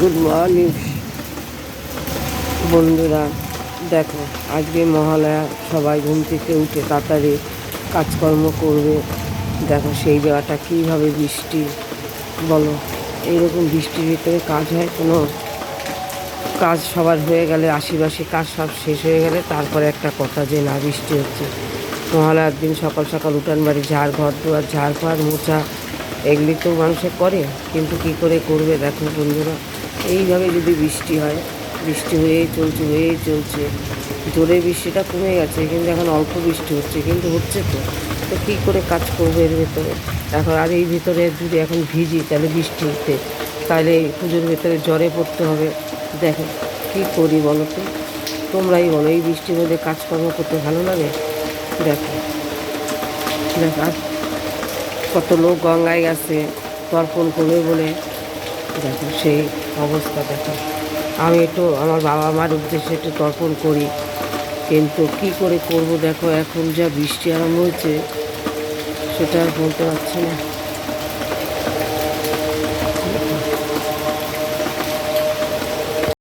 Good morning. বন্ধুরা, দেখো, আজকে মহালয়া, সবাই ঘুম থেকে উঠে তাড়াতাড়ি কাজকর্ম করবে। দেখো, সেই জায়গাটা কীভাবে বৃষ্টি, বলো, এইরকম বৃষ্টির ভিতরে কাজ হয় কোনো? কাজ সবার হয়ে গেলে আশিবাসি কাজ সব শেষ হয়ে গেলে, তারপরে একটা কথা যে, না, বৃষ্টি হচ্ছে। মহালয়ার দিন সকাল সকাল উঠান বাড়ি, ঝাড় ঘর দুয়ার, ঝাড় ফাড় মোছা এগুলি তো মানুষে করে, কিন্তু কি করে করবে, দেখো বন্ধুরা। এইভাবে যদি বৃষ্টি হয়, বৃষ্টি হয়েই চলছে হয়েই চলছে, জোরে বৃষ্টিটা কমে গেছে, কিন্তু এখন অল্প বৃষ্টি হচ্ছে, কিন্তু হচ্ছে তো। তো কী করে কাজ করব এর ভেতরে? এখন আর এই ভিতরে যদি এখন ভিজি, তাহলে বৃষ্টি হতে, তাহলে পুজোর ভেতরে জ্বরে পড়তে হবে। দেখো, কী করি বলো তো? তোমরাই বলো, এই বৃষ্টির মধ্যে কাজকর্ম করতে ভালো লাগে? দেখো দেখো কত লোক গঙ্গায় গেছে তর্পণ করবে বলে। দেখো সেই অবস্থা দেখো। আমি একটু আমার বাবা মার উদ্দেশ্যে একটু তর্পণ করি। কিন্তু কি করে করব দেখো, এখন যা বৃষ্টি আরম্ভ হয়েছে, সেটা আর বলতে পারছি না।